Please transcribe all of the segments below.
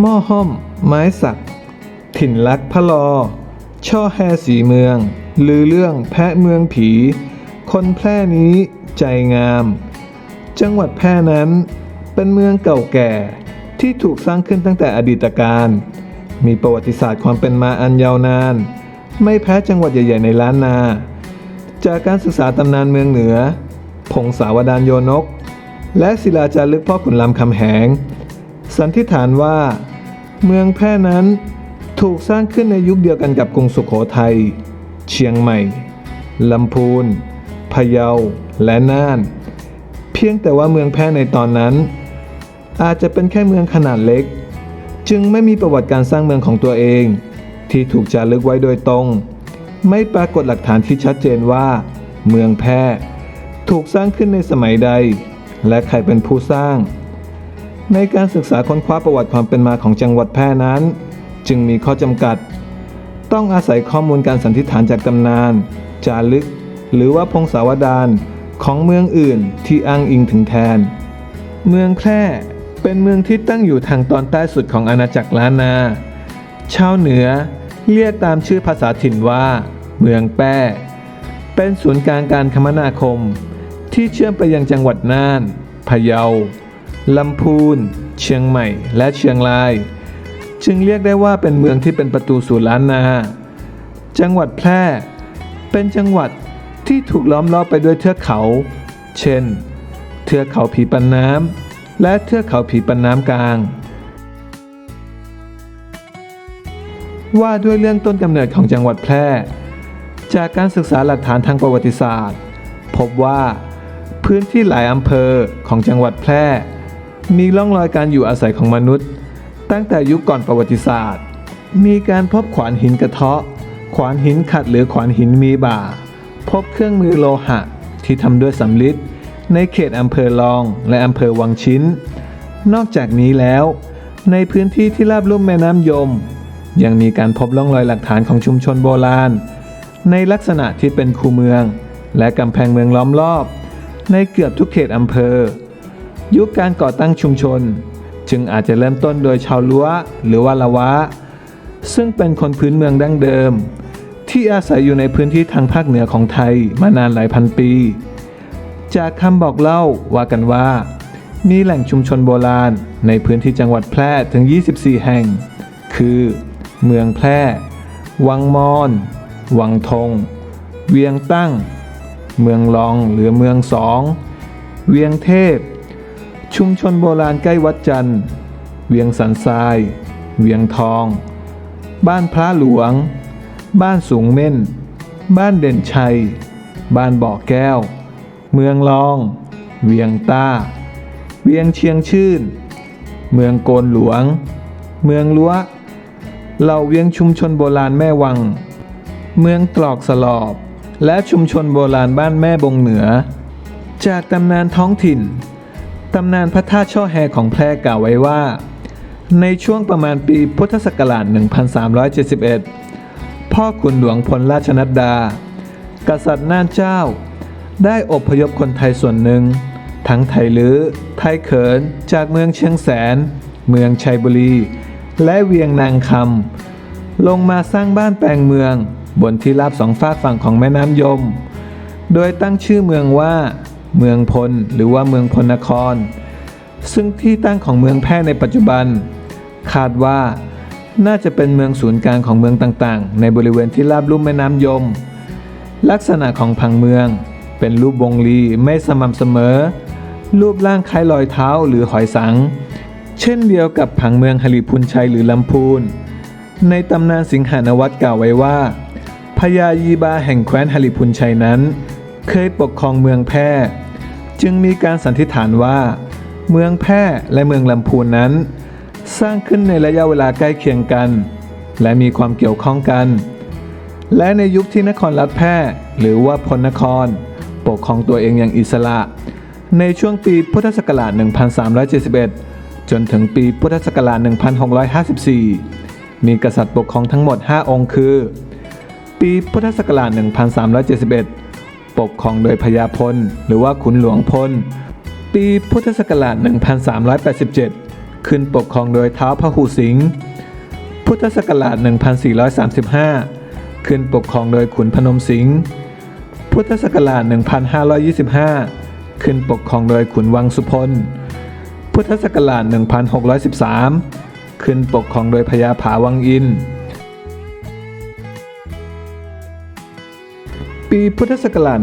หม้อห้อม ไม้สัก ถิ่นลักพะลอ ช่อแฮสีเมือง ลือเรื่องแพะเมืองผี คนแพร่นี้ใจงาม จังหวัดแพร่นั้น เป็นเมืองเก่าแก่ที่ถูกสร้างขึ้นตั้งแต่อดีตการ มีประวัติศาสตร์ความเป็นมาอันยาวนาน ไม่แพ้จังหวัดใหญ่ ๆ ในล้านนา จากการศึกษาตำนานเมืองเหนือ พงศาวดารโยนก และศิลาจารึกพ่อขุนรามคำแหง สันนิษฐานว่า เมืองแพร่นั้นถูกสร้างขึ้นในยุคเดียวกันกับกรุงสุขโขทัย เชียงใหม่ ลำพูน พะเยา และน่าน เพียงแต่ว่าเมืองแพร่ในตอนนั้น อาจจะเป็นแค่เมืองขนาดเล็ก จึงไม่มีประวัติการสร้างเมืองของตัวเอง ที่ถูกจารึกไว้โดยตรง ไม่ปรากฏหลักฐานที่ชัดเจนว่า เมืองแพร่ถูกสร้างขึ้นในสมัยใด และใครเป็นผู้สร้าง ในการศึกษาค้นคว้าประวัติความเป็นมาของจังหวัดแพร่นั้น จึงมีข้อจำกัด ต้องอาศัยข้อมูลการสันนิษฐานจากตำนาน จารึก หรือว่าพงศาวดารของเมืองอื่นที่อ้างอิงถึงแทน เมืองแพร่เป็นเมืองที่ตั้งอยู่ทางตอนใต้สุดของอาณาจักรล้านนา ชาวเหนือเรียกตามชื่อภาษาถิ่นว่า เมืองแป้ เป็นศูนย์กลางการคมนาคม ที่เชื่อมไปยังจังหวัดน่าน พะเยา ลำพูน เชียงใหม่ และเชียงราย จึงเรียกได้ว่าเป็นเมืองที่เป็นประตูสู่ล้านนา จังหวัดแพร่ เป็นจังหวัดที่ถูกล้อมรอบไปด้วยเทือกเขา เช่น เทือกเขาผีปันน้ำและเทือกเขาผีปันน้ำกลาง ว่าด้วยเรื่องต้นกำเนิดของจังหวัดแพร่ จากการศึกษาหลักฐานทางประวัติศาสตร์ พบว่าพื้นที่หลายอำเภอของจังหวัดแพร่ มีร่องรอยการอยู่อาศัยของมนุษย์ ตั้งแต่ยุคก่อนประวัติศาสตร์ มีการพบขวานหินกระเทาะ ขวานหินขัดหรือขวานหินมีบ่า พบเครื่องมือโลหะที่ทำด้วยสำริดในเขตอำเภอลองและอำเภอวังชิ้น นอกจากนี้แล้ว ในพื้นที่ที่ราบลุ่มแม่น้ำยม ยังมีการพบร่องรอยหลักฐานของชุมชนโบราณ ในลักษณะที่เป็นคูเมือง และกำแพงเมืองล้อมรอบ ในเกือบทุกเขตอำเภอ ยุคการก่อตั้งชุมชน จึงอาจจะเริ่มต้นโดยชาวลัวหรือว่าละวะ ซึ่งเป็นคนพื้นเมืองดั้งเดิม ที่อาศัยอยู่ในพื้นที่ทางภาคเหนือของไทยมานานหลายพันปี จากคำบอกเล่าว่ากันว่า มีแหล่งชุมชนโบราณในพื้นที่จังหวัดแพร่ถึง 24 แห่ง คือ เมืองแพร่ วังมอน วังทง เวียงตั้ง เมืองรองหรือเมืองสอง เวียงเทพ ชุมชนโบราณใกล้วัดจันทร์ เวียงสันทราย เวียงทอง บ้านพระหลวง บ้านสูงเม่น บ้านเด่นชัย บ้านบ่อแก้ว เมืองรอง เวียงต้า เวียงเชียงชื่น เมืองโกนหลวง เมืองลัวเหล่าเวียงชุมชนโบราณแม่วัง เมืองตรอกสลอบ และชุมชนโบราณบ้านแม่บงเหนือ จากตำนานท้องถิ่น ตำนานพระธาตุช่อแฮของแพร่กล่าวไว้ว่า ในช่วงประมาณปีพุทธศักราช 1371 พ่อขุนหลวงพลราชนัดดา กษัตริย์น่านเจ้า ได้อพยพคนไทยส่วนหนึ่ง ทั้งไทยลื้อ ไทยเขิน จากเมืองเชียงแสน เมืองชัยบุรี และเวียงนางคำ ลงมาสร้างบ้านแปลงเมือง บนที่ราบสองฝากฝั่งของแม่น้ำยม โดยตั้งชื่อเมืองว่า เมืองพล หรือว่าเมืองพลนคร ซึ่งที่ตั้งของเมืองแพร่ในปัจจุบัน คาดว่าน่าจะเป็นเมืองศูนย์กลางของเมืองต่างๆ ในบริเวณที่ราบลุ่มแม่น้ำยม ลักษณะของผังเมืองเป็นรูปวงรีไม่สม่ำเสมอ รูปร่างคล้ายรอยเท้าหรือหอยสัง เช่นเดียวกับผังเมืองหริพุนชัยหรือลำพูน ในตำนานสิงหานวัตกล่าวไว้ว่าพญายีบาแห่งแคว้นหริพุนชัยนั้น เคยปกครองเมืองแพร่ จึงมีการสันนิษฐานว่า เมืองแพร่และเมืองลำพูนนั้น สร้างขึ้นในระยะเวลาใกล้เคียงกัน และมีความเกี่ยวข้องกัน และในยุคที่นครรัฐแพร่หรือว่าพลนคร ปกครองตัวเองอย่างอิสระ ในช่วงปีพุทธศักราช 1371 จนถึงปีพุทธศักราช 1654 มีกษัตริย์ปกครองทั้งหมด 5 องค์คือ ปีพุทธศักราช 1371 ปกครองโดยพญาพล หรือว่าขุนหลวงพล ปีพุทธศักราช 1387 ขึ้นปกครองโดยเท้าวพหูสิงห์พุทธศักราช 1435 ขึ้นปกครองโดยขุนพนมสิงห์ พุทธศักราช 1525 ขึ้นปกครองโดยขุนวังสุพล พุทธศักราช 1613 ขึ้นปกครองโดยพญาผาวังอิน ปีพุทธศักราช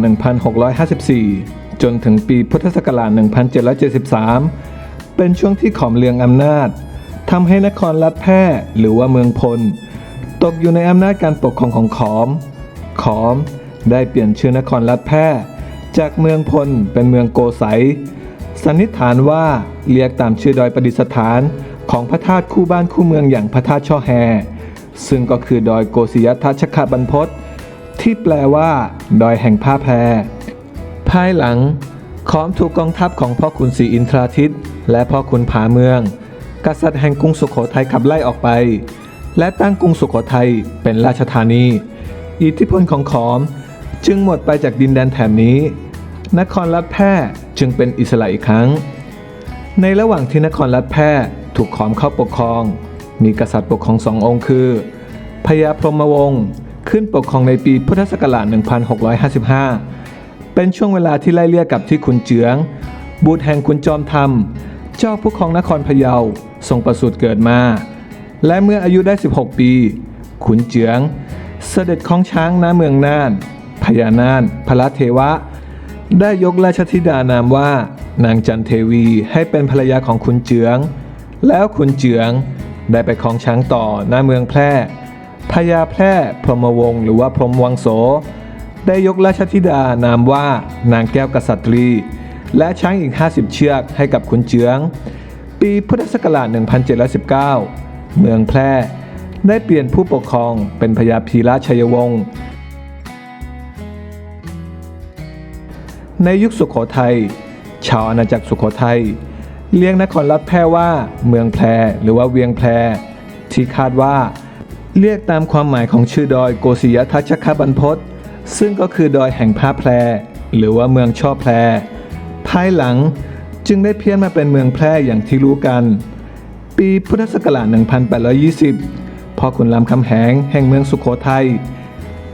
1654 จนถึงปีพุทธศักราช 1773 เป็นช่วงที่ขอมเลืองอำนาจทำให้นครลัดแพร่หรือว่าเมืองพล ตกอยู่ในอำนาจการปกครองของขอม ขอมได้เปลี่ยนชื่อนครลัดแพร่จากเมืองพลเป็นเมืองโกสัยสันนิษฐานว่าเรียกตามชื่อดอยประดิษฐานของพระธาตุคู่บ้านคู่เมืองอย่างพระธาตุช่อแฮ ซึ่งก็คือดอยโกศิยทัชคบรรพต ที่แปลว่า ดอยแห่งผ้าแพร ภายหลัง ขอมถูกกองทัพของพ่อขุนศรีอินทราทิต และพ่อขุนผาเมือง กษัตริย์แห่งกรุงสุโขทัยขับไล่ออกไป และตั้งกรุงสุโขทัยเป็นราชธานี อิทธิพลของขอมจึงหมดไปจากดินแดนแถบนี้ นครลัดแพร่จึงเป็นอิสระอีกครั้ง ในระหว่างที่นครลัดแพร่ถูกขอมเข้าปกครอง มีกษัตริย์ปกครองสององค์คือพญาพรหมวงศ์ ขึ้นปกครองในปีพุทธศักราช 1655 เป็นช่วงเวลาที่ไล่เลี่ยกับที่ขุนเจือง บุตรแห่งขุนจอมธรรม เจ้าผู้ครองนครพะเยาทรงประสูติเกิดมา และเมื่ออายุได้ 16 ปี ขุนเจือง เสด็จของช้างณเมืองน่านพญาน่านพระเทวะ ได้ยกราชธิดานามว่า นางจันเทวีให้เป็นภรรยาของขุนเจือง แล้วขุนเจืองได้ไปครองช้างต่อณเมืองแพร่ พญาแพร่พรหมวงศ์หรือว่าพรหมวังโส ได้ยกราชธิดานามว่านางแก้วกษัตรี และช้างอีก 50 เชือกให้กับขุนเจือง ปีพุทธศักราช 1719 เมืองแพร่ได้เปลี่ยนผู้ปกครองเป็นพญาพีระชัยวงศ์ในยุคสุขโขทัย ชาวอาณาจักรสุขโขทัยเรียกนครลัดแพร่ว่าเมืองแพรหรือว่าเวียงแพรที่คาดว่า เรียกตามความหมายของชื่อดอยโกศิยทัชคบรรพตซึ่งก็คือดอยแห่งผ้าแพร หรือว่าเมืองช่อแพร ภายหลังจึงได้เพี้ยนมาเป็นเมืองแพร่อย่างที่รู้กัน ปีพุทธศักราช 1820พอขุนรามคำแหงแห่งเมืองสุขโขทัย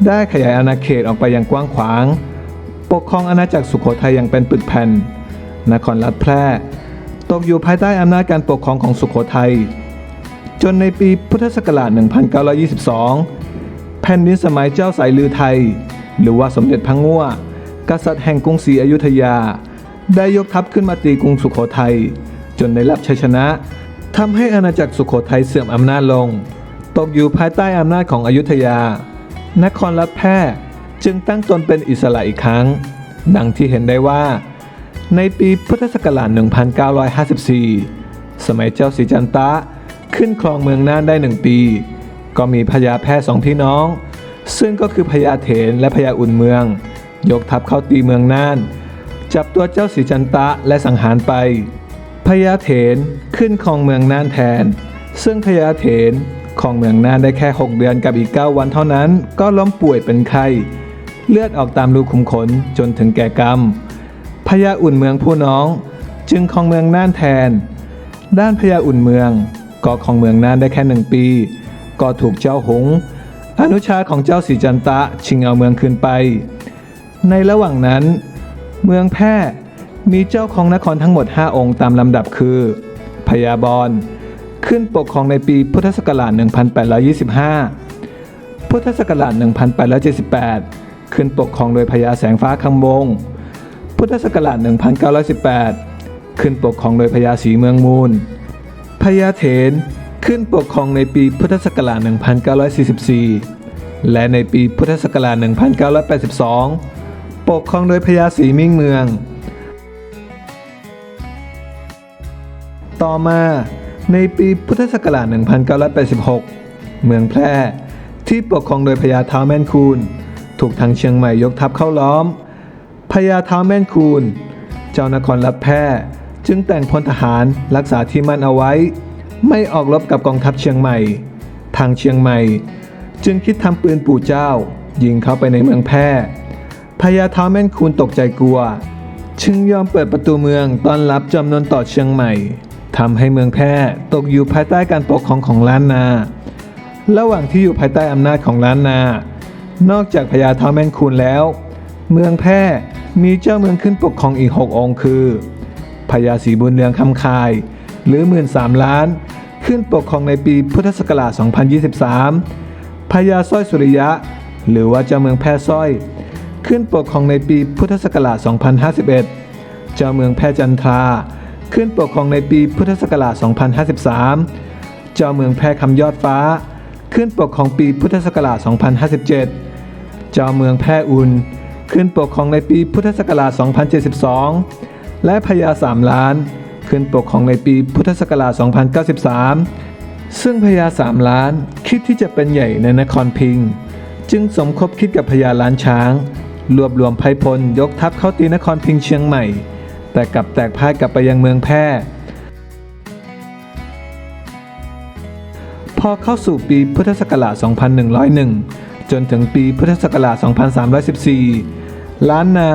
ได้ขยายอาณาเขตออกไปอย่างกว้างขวาง ปกครองอาณาจักรสุขโขทัยอย่างเป็นปึกแผ่น นครลัดแพร่ ตกอยู่ภายใต้อำนาจการปกครองของสุขโขทัย จนในปีพุทธศักราช 1922 แผ่นดินสมัยเจ้าสายลือไทย หรือว่าสมเด็จพระง่วกษัตริย์แห่งกรุงศรีอยุธยา ได้ยกทัพขึ้นมาตีกรุงสุขโขทัย จนได้รับชัยชนะทำให้อาณาจักรสุขโขทัยเสื่อมอำนาจลง ตกอยู่ภายใต้อำนาจของอยุธยา นครลัดแพร่จึงตั้งตนเป็นอิสระอีกครั้ง ดังที่เห็นได้ว่า ในปีพุทธศักราช 1954 สมัยเจ้าศรีจันตะ ขึ้นครองเมืองน่านได้หนึ่งปี ก็มีพญาแพร่สองพี่น้อง ซึ่งก็คือพญาเถนและพญาอุ่นเมือง ยกทัพเข้าตีเมืองน่าน จับตัวเจ้าศรีจันตะและสังหารไปพญาเถนขึ้นครองเมืองน่านแทน ซึ่งพญาเถนครองเมืองน่านได้แค่ 6 เดือนกับอีก 9 วันเท่านั้นก็ล้มป่วยเป็นไข้เลือดออกตามรูขุมขนจนถึงแก่กรรมพญาอุ่นเมืองผู้น้องจึงครองเมืองน่านแทน ด้านพญาอุ่นเมือง ก็ครองเมืองน่านได้แค่หนึ่งปี ก็ถูกเจ้าหง อนุชาของเจ้าสีจันตะชิงเอาเมืองคืนไป ในระหว่างนั้น เมืองแพร่มีเจ้าของนครทั้งหมด 5 องค์ตามลำดับคือพญาบอนขึ้นปกครองในปีพุทธศักราช 1825 พุทธศักราช 1878 ขึ้นปกครองโดยพญาแสงฟ้าคำวง พุทธศักราช 1918 ขึ้นปกครองโดยพญาศรีเมืองมูล พญาเถนขึ้นปกครองในปีพุทธศักราช 1944 และในปีพุทธศักราช 1982 ปกครองโดยพญาศรีมิ่งเมือง ต่อมาในปีพุทธศักราช 1986 เมืองแพร่ที่ปกครองโดยพญาท้าวแม่นคูนถูกทางเชียงใหม่ยกทัพเข้าล้อมพญาท้าวแม่นคูนเจ้านครลัดแพร่ จึงแต่งพลทหารรักษาที่มั่นเอาไว้ ไม่ออกรบกับกองทัพเชียงใหม่ ทางเชียงใหม่ จึงคิดทำปืนปู่เจ้า ยิงเข้าไปในเมืองแพร่พญาท้าวแม่นคูนตกใจกลัว จึงยอมเปิดประตูเมืองต้อนรับจำนวนต่อเชียงใหม่ททำให้เมืองแพร่ตกอยู่ภายใต้การปกครองของล้านนา ระหว่างที่อยู่ภายใต้อำนาจของล้านนา นอกจากพญาเท้าแม่นคูนแล้ว เมืองแพร่มีเจ้าเมืองขึ้นปกครองอีก 6 องค์คือ พญาศรีบุญเรืองคำคาย หรือหมื่นสามล้าน ขึ้นปกครองในปีพุทธศักราช 2023 พญาสร้อยสุริยะ หรือว่าเจ้าเมืองแพร่สร้อย ขึ้นปกครองในปีพุทธศักราช 2051 เจ้าเมืองแพร่จันทรา ขึ้นปกครองในปีพุทธศักราช 2053 เจ้าเมืองแพร่คำยอดฟ้า ขึ้นปกครองปีพุทธศักราช 2057 เจ้าเมืองแพร่อุ่น ขึ้นปกครองในปีพุทธศักราช 2072 และพญาสามล้าน ขึ้นปกครองในปีพุทธศักราช 2093 ซึ่งพญาสามล้านคิดที่จะเป็นใหญ่ในนครพิง จึงสมคบคิดกับพญาล้านช้าง รวบรวมไพพลยกทัพเข้าตีนครพิงเชียงใหม่ แต่กลับแตกพ่ายกลับไปยังเมืองแพร่พอเข้าสู่ปีพุทธศักราช 2101 จนถึงปีพุทธศักราช 2314 ล้านนา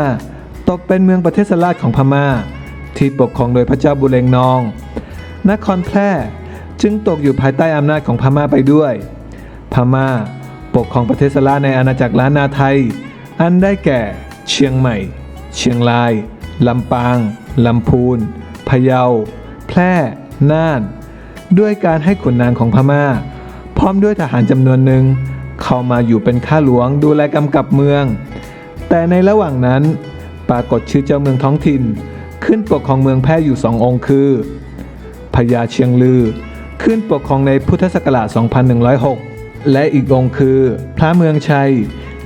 ตกเป็นเมืองประเทศสลาดของพม่า ที่ปกครองโดยพระเจ้าบุเรงนอง นครแพร่จึงตกอยู่ภายใต้อำนาจของพม่าไปด้วย พม่าปกครองประเทศสลาดในอาณาจักรล้านนาไทย อันได้แก่ เชียงใหม่ เชียงราย ลำปาง ลำพูน พะเยา แพร่ น่าน ด้วยการให้ขุนนางของพม่า พร้อมด้วยทหารจำนวนหนึ่ง เข้ามาอยู่เป็นข้าหลวงดูแลกำกับเมือง แต่ในระหว่างนั้น ปรากฏชื่อเจ้าเมืองท้องถิ่น ขึ้นปกครองเมืองแพร่อยู่สององค์คือพญาเชียงลือ ขึ้นปกครองในพุทธศักราช 2106 และอีกองค์คือ พระเมืองชัย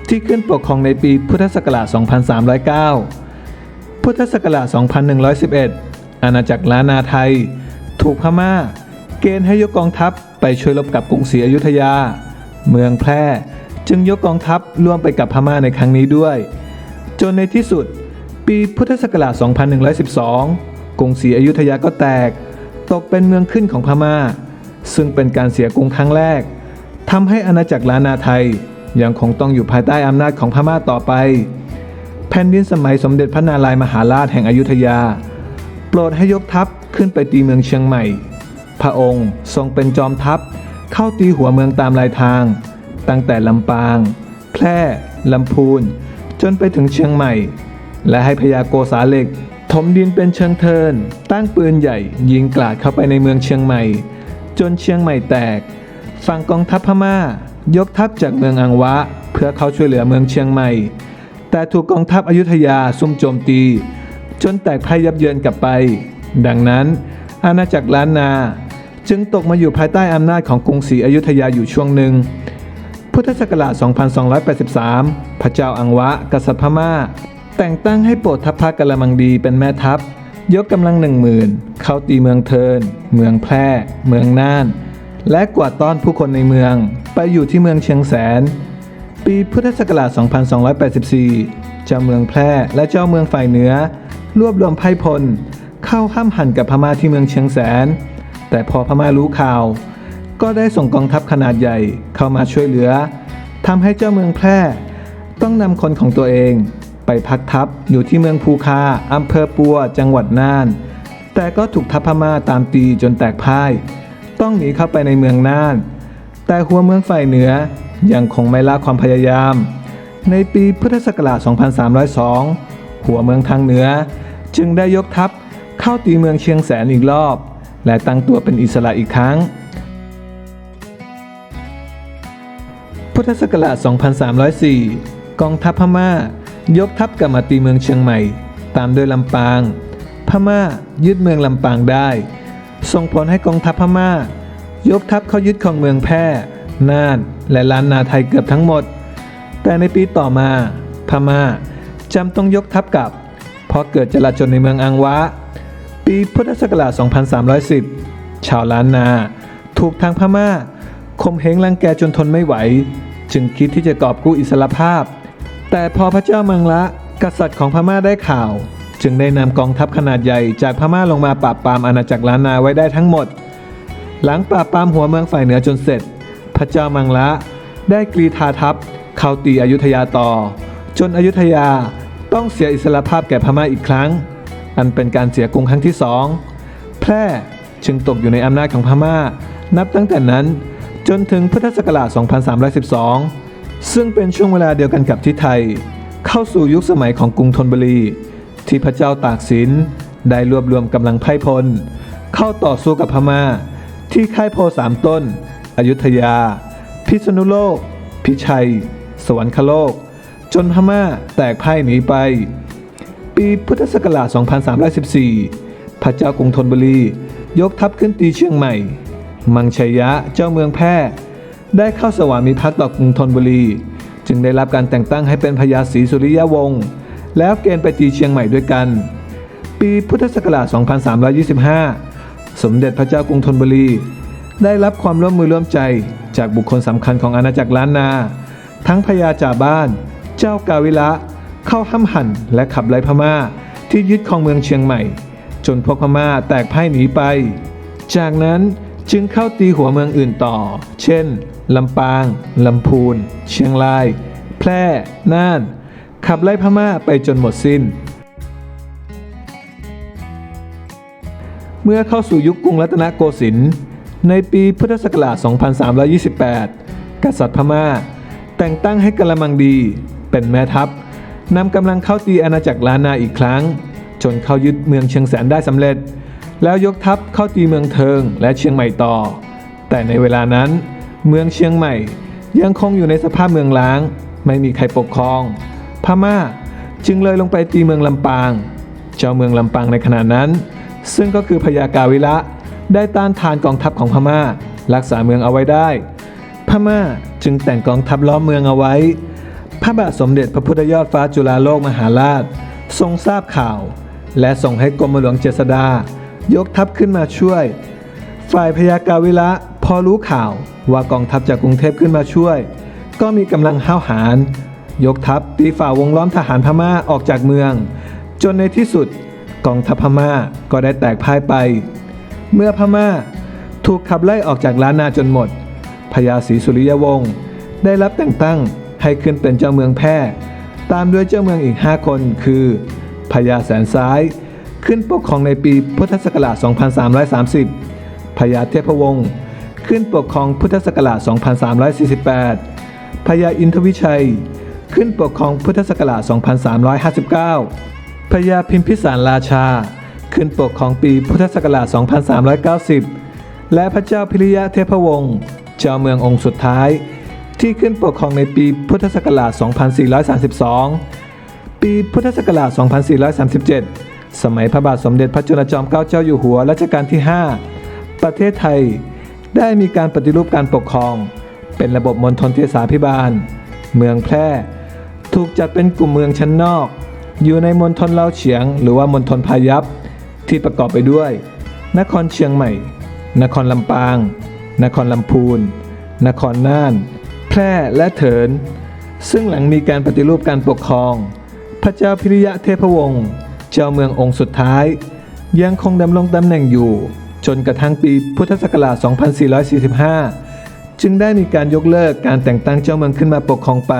ที่ขึ้นปกครองในปีพุทธศักราช 2309 พุทธศักราช 2111 อาณาจักรล้านนาไทย ถูกพม่า เกณฑ์ให้ยกกองทัพไปช่วยรบกับกรุงศรีอยุธยา เมืองแพร่จึงยกกองทัพร่วมไปกับพม่าในครั้งนี้ด้วย จนในที่สุด ปีพุทธศักราช 2112 กรุงศรีอยุธยาก็แตก ตกเป็นเมืองขึ้นของพม่า ซึ่งเป็นการเสียกรุงครั้งแรกทำให้อาณาจักรล้านนาไทยยังคงต้องอยู่ภายใต้อำนาจของพม่าต่อไป แผ่นดินสมัยสมเด็จพระนารายมหาราชแห่งอยุธยา โปรดให้ยกทัพขึ้นไปตีเมืองเชียงใหม่ พระองค์ทรงเป็นจอมทัพเข้าตีหัวเมืองตามลายทาง ตั้งแต่ลำปาง แพร่ลำพูน จนไปถึงเชียงใหม่ และให้พญาโกษาเหล็ก ถมดินเป็นเชิงเทิน ตั้งปืนใหญ่ ยิงกลาดเข้าไปในเมืองเชียงใหม่ จนเชียงใหม่แตก ฝั่งกองทัพพม่า ยกทัพจากเมืองอังวะ เพื่อเข้าช่วยเหลือเมืองเชียงใหม่ แต่ถูกกองทัพอยุธยาซุ่มโจมตี จนแตกพ่ายยับเยินกลับไป ดังนั้น อาณาจักรล้านนาจึงตกมาอยู่ภายใต้อำนาจของกรุงศรีอยุธยาอยู่ช่วงหนึ่ง พุทธศักราช 2283 พระเจ้าอังวะกษัตริย์พม่า แต่งตั้งให้โปรดทัพพระกะละมังดีเป็นแม่ทัพ ยกกำลังหนึ่งหมื่นเข้าตีเมืองเทิน เมืองแพร่ เมืองน่าน และกวาดต้อนผู้คนในเมือง ไปอยู่ที่เมืองเชียงแสน ปีพุทธศักราช 2284 เจ้าเมืองแพร่และเจ้าเมืองฝ่ายเหนือ รวบรวมไพร่พล เข้าห้ามหันกับพม่าที่เมืองเชียงแสน แต่พอพม่ารู้ข่าว ก็ได้ส่งกองทัพขนาดใหญ่เข้ามาช่วยเหลือทำให้เจ้าเมืองแพร่ต้องนำคนของตัวเอง ไปพักทัพอยู่ที่เมืองภูคาอำเภอปัว จังหวัดน่าน แต่ก็ถูกทัพพม่าตามตีจนแตกพ่าย ต้องหนีเข้าไปในเมืองน่าน แต่หัวเมืองฝ่ายเหนือยังคงไม่ละความพยายาม ในปีพุทธศักราช 2302 หัวเมืองทางเหนือ จึงได้ยกทัพเข้าตีเมืองเชียงแสนอีกรอบ และตั้งตัวเป็นอิสระอีกครั้ง พุทธศักราช 2304 กองทัพพม่า ยกทัพกลับมาตีเมืองเชียงใหม่ ตามด้วยลำปาง พม่ายึดเมืองลำปางได้ ส่งผลให้กองทัพพม่า ยกทัพเข้ายึดของเมืองแพร่น่าน และล้านนาไทยเกือบทั้งหมด แต่ในปีต่อมา พม่าจำต้องยกทัพกลับ เพราะเกิดจลาจลในเมืองอังวะ ปีพุทธศักราช 2310 ชาวล้านนา ถูกทางพม่าข่มเหงรังแกจนทนไม่ไหว จึงคิดที่จะกอบกู้อิสรภาพ แต่พอพระเจ้ามังละ กษัตริย์ของพม่าได้ข่าว จึงได้นำกองทัพขนาดใหญ่จากพม่าลงมาปราบปรามอาณาจักรล้านนาไว้ได้ทั้งหมด หลังปราบปรามหัวเมืองฝ่ายเหนือจนเสร็จ พระเจ้ามังละได้กรีธาทัพเข้าตีอยุธยาต่อ จนอยุธยาต้องเสียอิสรภาพแก่พม่าอีกครั้ง อันเป็นการเสียกรุงครั้งที่สองแพร่จึงตกอยู่ในอำนาจของพม่า นับตั้งแต่นั้นจนถึงพุทธศักราช 2312 ซึ่งเป็นช่วงเวลาเดียวกันกับที่ไทย เข้าสู่ยุคสมัยของกรุงธนบุรี ที่พระเจ้าตากสินได้รวบรวมกำลังไพ่พล เข้าต่อสู้กับพม่า ที่ค่ายโพสามต้น อยุธยา พิษณุโลก พิชัย สวรรคโลก จนพม่าแตกพ่ายหนีไป ปีพุทธศักราช 2314 พระเจ้ากรุงธนบุรี ยกทัพขึ้นตีเชียงใหม่ มังชัยยะเจ้าเมืองแพร่ ได้เข้าสวามิภักดิ์ต่อกรุงธนบุรี จึงได้รับการแต่งตั้งให้เป็นพญาศรีสุริยวงศ์แล้วเกณฑ์ไปตีเชียงใหม่ด้วยกัน ปีพุทธศักราช 2325 สมเด็จพระเจ้ากรุงธนบุรี ได้รับความร่วมมือร่วมใจจากบุคคลสำคัญของอาณาจักรล้านนา ทั้งพญาจ่าบ้าน เจ้ากาวิระเข้าห้ำหั่นและขับไล่พม่าที่ยึดครองเมืองเชียงใหม่ จนพวกพม่าแตกพ่ายหนีไป จากนั้น จึงเข้าตีหัวเมืองอื่นต่อ เช่น ลำปาง ลำพูน เชียงราย แพร่ น่าน ขับไล่พม่าไปจนหมดสิ้น เมื่อเข้าสู่ยุคกรุงรัตนโกสินทร์ ในปีพุทธศักราช 2328 กษัตริย์พม่า แต่งตั้งให้กะละมังดี เป็นแม่ทัพนำกำลังเข้าตีอาณาจักรล้านนาอีกครั้ง จนเข้ายึดเมืองเชียงแสนได้สำเร็จ แล้วยกทัพเข้าตีเมืองเทิงและเชียงใหม่ต่อ แต่ในเวลานั้น เมืองเชียงใหม่ยังคงอยู่ในสภาพเมืองล้าง ไม่มีใครปกครอง พม่าจึงเลยลงไปตีเมืองลำปาง เจ้าเมืองลำปางในขณะนั้น ซึ่งก็คือพญากาวิระได้ต้านทานกองทัพของพม่า รักษาเมืองเอาไว้ได้ พม่าจึงแต่งกองทัพล้อมเมืองเอาไว้ พระบาทสมเด็จพระพุทธยอดฟ้าจุฬาโลกมหาราช ทรงทราบข่าว และส่งให้กรมหลวงเจษฎา ยกทัพขึ้นมาช่วย ฝ่ายพญากาวิระพอรู้ข่าวว่ากองทัพจากกรุงเทพขึ้นมาช่วย ก็มีกำลังห้าวหาญยกทัพตีฝ่าวงล้อมทหารพม่าออกจากเมือง จนในที่สุดกองทัพพม่าก็ได้แตกพ่ายไป เมื่อพม่าถูกขับไล่ออกจากล้านนาจนหมดพญาศรีสุริยวงศ์ได้รับแต่งตั้งให้ขึ้นเป็นเจ้าเมืองแพร่ ตามด้วยเจ้าเมืองอีก 5 คนคือพญาแสนซ้าย ขึ้นปกครองในปีพุทธศักราช 2330 พญาเทพวงศ์ ขึ้นปกครองพุทธศักราช 2348 พญาอินทวิชัย ขึ้นปกครองพุทธศักราช 2359 พญาพิมพิสารราชา ขึ้นปกครองปีพุทธศักราช 2390 และพระเจ้าพิริยะเทพวงศ์ เจ้าเมืององค์สุดท้าย ที่ขึ้นปกครองในปีพุทธศักราช 2432 ปีพุทธศักราช 2437 สมัยพระบาทสมเด็จพระจุลจอมเกล้าเจ้าอยู่หัวรัชกาลที่ 5 ประเทศไทยได้มีการปฏิรูปการปกครอง เป็นระบบมณฑลเทศาพิบาล เมืองแพร่ ถูกจัดเป็นกลุ่มเมืองชั้นนอก อยู่ในมณฑลเลาเฉียง หรือว่ามณฑลพายัพที่ประกอบไปด้วย นครเชียงใหม่ นครลำปาง นครลำพูน นครน่าน แพร่และเถิน ซึ่งหลังมีการปฏิรูปการปกครอง พระเจ้าพิริยะเทพวงศ์ เจ้าเมืององค์สุดท้าย ยังคงดำรงตำแหน่งอยู่ จนกระทั่งปีพุทธศักราช 2445 จึงได้มีการยกเลิกการแต่งตั้งเจ้าเมืองขึ้นมาปกครองไป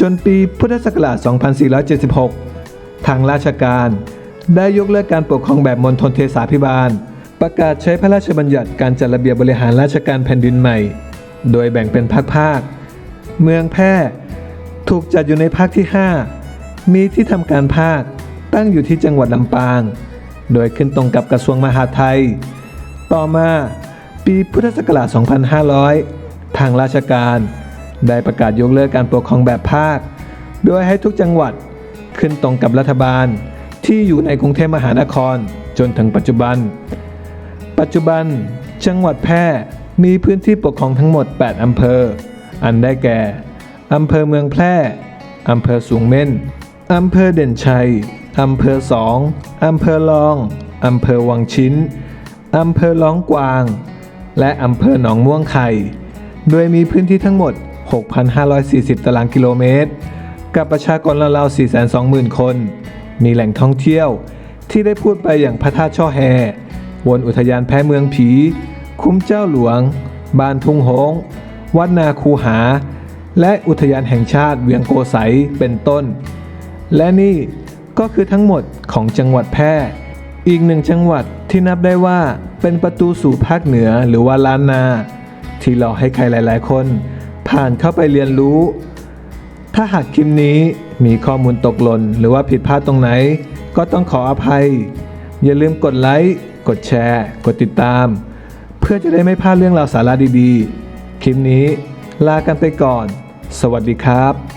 จนปีพุทธศักราช 2476 ทางราชการได้ยกเลิกการปกครองแบบมณฑลเทศาพิบาล ประกาศใช้พระราชบัญญัติการจัดระเบียบบริหารราชการแผ่นดินใหม่ โดยแบ่งเป็นภาคภาคๆเมืองแพร่ถูกจัดอยู่ในภาคที่ 5 มีที่ทำการภาค ตั้งอยู่ที่จังหวัดลำปาง โดยขึ้นตรงกับกระทรวงมหาดไทย ต่อมาปีพุทธศักราช 2500 ทางราชการ ได้ประกาศยกเลิกการปกครองแบบภาค โดยให้ทุกจังหวัดขึ้นตรงกับรัฐบาลที่อยู่ในกรุงเทพมหานครจนถึงปัจจุบัน ปัจจุบันจังหวัดแพร่มีพื้นที่ปกครองทั้งหมด 8 อำเภอ อันได้แก่ อำเภอเมืองแพร่ อำเภอสูงเม่น อำเภอเด่นชัย อำเภอสองอำเภอลอง อำเภอวังชิ้น อำเภอล้องกวาง และอำเภอหนองม่วงไข่ โดยมีพื้นที่ทั้งหมด 6,540 ตารางกิโลเมตร กับประชากรราวๆ420,000 คน มีแหล่งท่องเที่ยวที่ได้พูดไปอย่างพระธาตุช่อแฮ วนอุทยานแพ้เมืองผี คุ้มเจ้าหลวงบ้านทุ่งโฮงวัดนาคูหา และอุทยานแห่งชาติเวียงโกไสเป็นต้น และนี่ ก็คือทั้งหมดของจังหวัดแพร่ อีกหนึ่งจังหวัดที่นับได้ว่าเป็นประตูสู่ภาคเหนือหรือว่าล้านนา ที่หลอให้ใครหลาย ๆ คน ผ่านเข้าไปเรียนรู้ ถ้าหากคลิปนี้มีข้อมูลตกหล่นหรือว่าผิดพลาดตรงไหน ก็ต้องขออภัย อย่าลืมกดไลค์กดแชร์ กดติดตาม เพื่อจะได้ไม่พลาดเรื่องราวสาระดีๆ คลิปนี้ลากันไปก่อน สวัสดีครับ